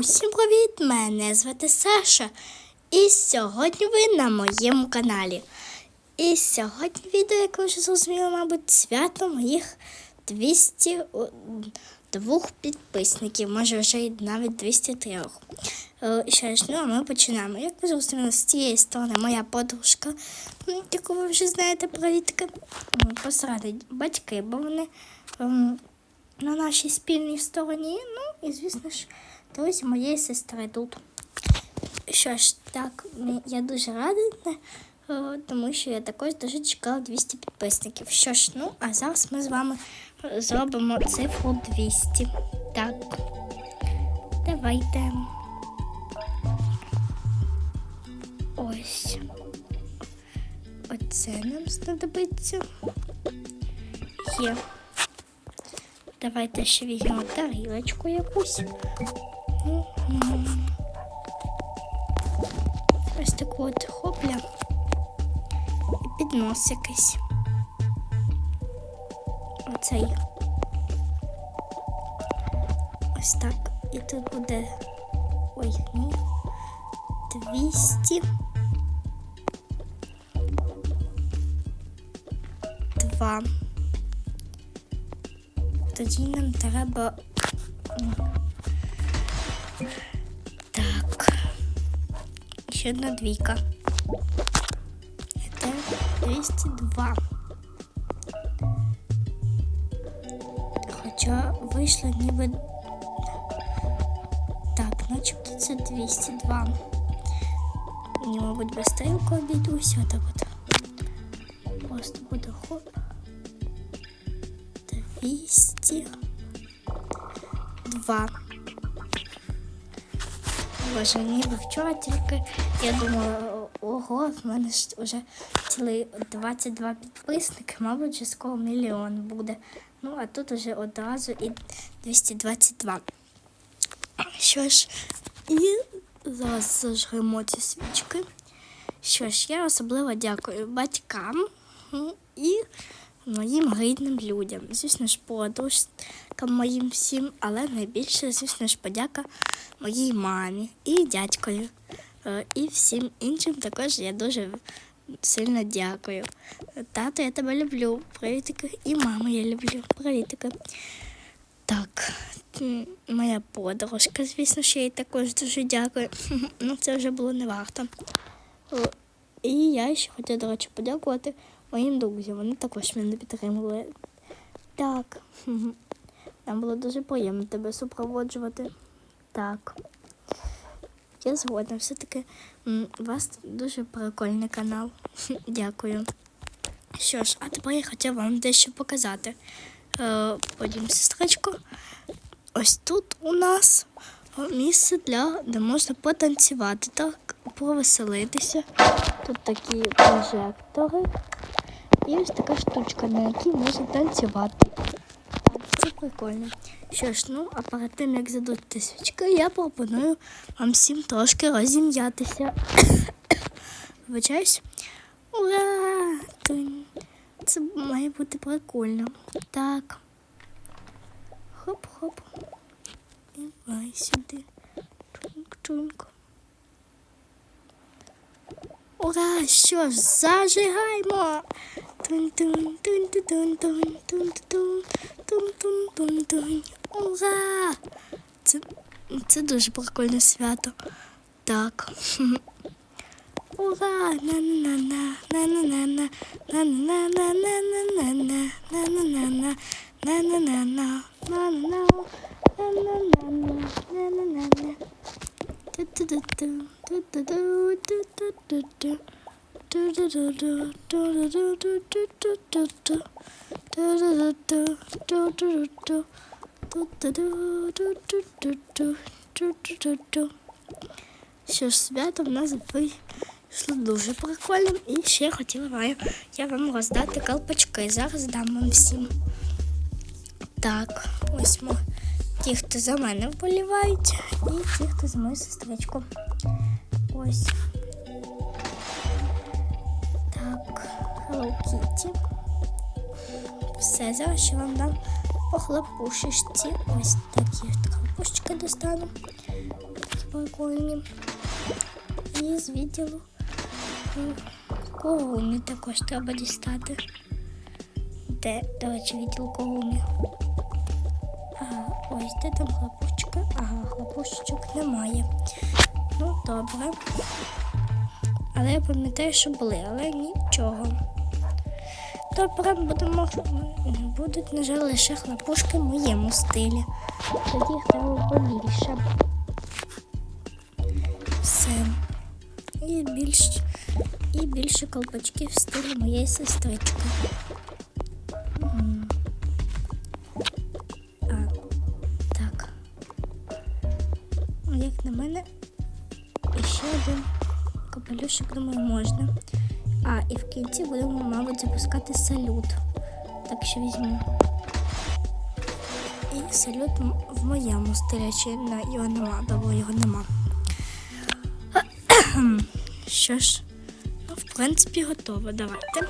Усім привіт! Мене звати Саша. І сьогодні ви на моєму каналі. І сьогодні відео, як ви вже зрозуміли, мабуть, свято моїх 202 підписників, може вже навіть 203. Е, що ж, ну а ми починаємо. Як ви зрозуміли, з цієї сторони моя подружка, яку ви вже знаєте, привітки, посередині батьки, бо вони. ем, на нашій спільній стороні. Ну і, звісно ж, друзі моєї сестри тут. Що ж, так, я дуже рада, е, тому що я також дуже чекала 200 підписників. Що ж, ну, а зараз ми з вами зробимо цифру 200. Так, давайте. Ось. Оце нам знадобиться. Є. Давайте ще візьмемо тарілочку якусь. От хопля. І піднос якийсь. Оцей. Ось так. І тут буде. Ой, ні. 200. Два. Тоді нам треба. м, Так. Ще одна двійка. Це 202. Хоча вийшло ніби. Так, начебто це 202. Мені, мабуть, без стрілку обійдуся. Так от. Просто буде хоп. 202. Боже, ніби вчора тільки я думала, ого, в мене ж вже цілий 22 підписники, мабуть, вже скоро мільйон буде. Ну, а тут вже одразу і 222. Що ж, і зараз зажгемо ці свічки. Що ж, я особливо дякую батькам і моїм рідним людям. Звісно ж, подружкам моїм всім, але найбільше, звісно ж, подяка моїй мамі і дядькові. Е, І всім іншим також я дуже сильно дякую. Тато, я тебе люблю. Привітики. І маму я люблю. Привітики. Так, моя подружка, звісно, що я їй також дуже дякую. Ну, це вже було не варто. І я ще хотіла, до речі, подякувати моїм друзям. Вони також мене підтримували. Так. Нам було дуже приємно тебе супроводжувати. Так. Я згодна. Все-таки у вас дуже прикольний канал. Дякую. Що ж, а тепер я хотіла вам дещо показати. Е, Потім, сестричко. Ось тут у нас місце для де можна потанцювати, так, повеселитися. Тут такі прожектори. І ось така штучка, на якій можна танцювати. Прикольно. Що ж, ну, а перед тим, як задути свічки, я пропоную вам всім трошки розім'ятися. Вибачаюсь. Ура! Це має бути прикольно. Так. Хоп-хоп. Давай сюди. Чунк-чунк. Ура! Що ж, зажигаємо! Ура! Це це дуже прикольне свято. Так. Ура! На-на-на-на, на-на-на-на, на-на-на-на-на-на-на, на-на-на-на, на-на-на-на, на-на-на, на-на-на-на, на-на-на-на. Ту-ту-ту-ту, ту-ту-ту-ту-ту-ту. Що ж, свято в нас вийшло дуже прикольним. І ще хотіла я вам роздати колпачки. Зараз дам вам всім. Так, ось ми. Ті, хто за мене вболівають, і ті, хто за мою сестричку. Ось. Так, Hello. Все, зараз ще вам дам по хлопушечці. Ось такі хлопушечки достану. прикольні. І з відділу Когумі також треба дістати. Де, до речі, відділ Когумі. Ось де там хлопушечка. Ага, хлопушечок немає. Ну, добре. Але я пам'ятаю, що були, але нічого. Добре, будемо будуть, на жаль, лише хлопушки в моєму стилі. Тоді треба побільше. Все. І більш і більше колпачків в стилі моєї сестрички. А, так. Ну, Як на мене, ще один капелюшок, думаю, можна. А, і в кінці будемо, мабуть, запускати салют. Так що візьму. І салют в моєму стилі, на його нема, бо його нема. Що ж, ну, в принципі, готово. Давайте.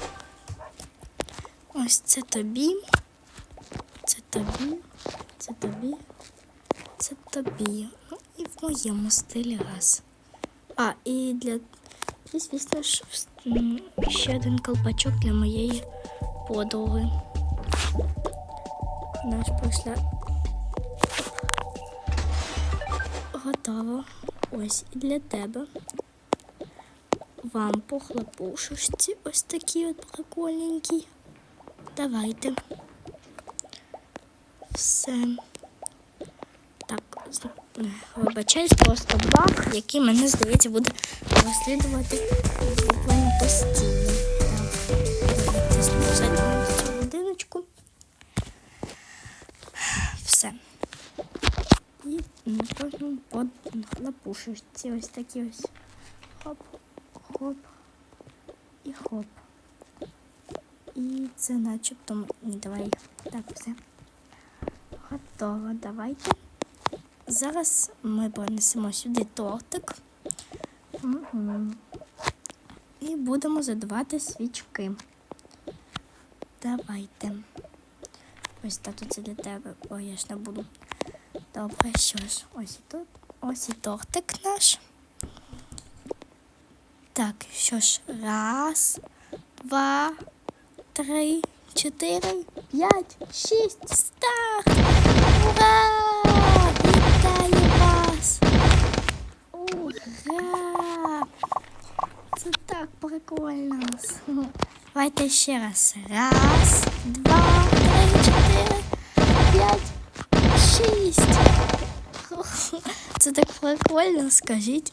Ось це тобі. Це тобі. Це тобі. Це тобі. Ну, і в моєму стилі раз. А, і для. І, звісно ж, ще один колпачок для моєї подруги. Наш пройшла. Готово. Ось і для тебе. Вам по хлопушечці ось такі от прикольненькі. Давайте. Все. Вибачаюсь, просто баг, який мене, здається, буде розслідувати буквально постійно. Все. І на кожному по хлопушечці ось такі ось. Хоп, хоп і хоп. І це начебто давай. Так, все. Готово. Давайте. Зараз ми принесемо сюди тортик. І будемо задавати свічки. Давайте. Ось тату це для тебе. Ой, я ж не буду. Добре, що ж, ось і тут. Ось і тортик наш. Так, що ж, раз, два, три, чотири, п'ять, шість, старт! Ура! Ура! Це так прикольно. Давайте ще раз. Раз, два, три, чотири, п'ять, шість. Це так прикольно, скажіть.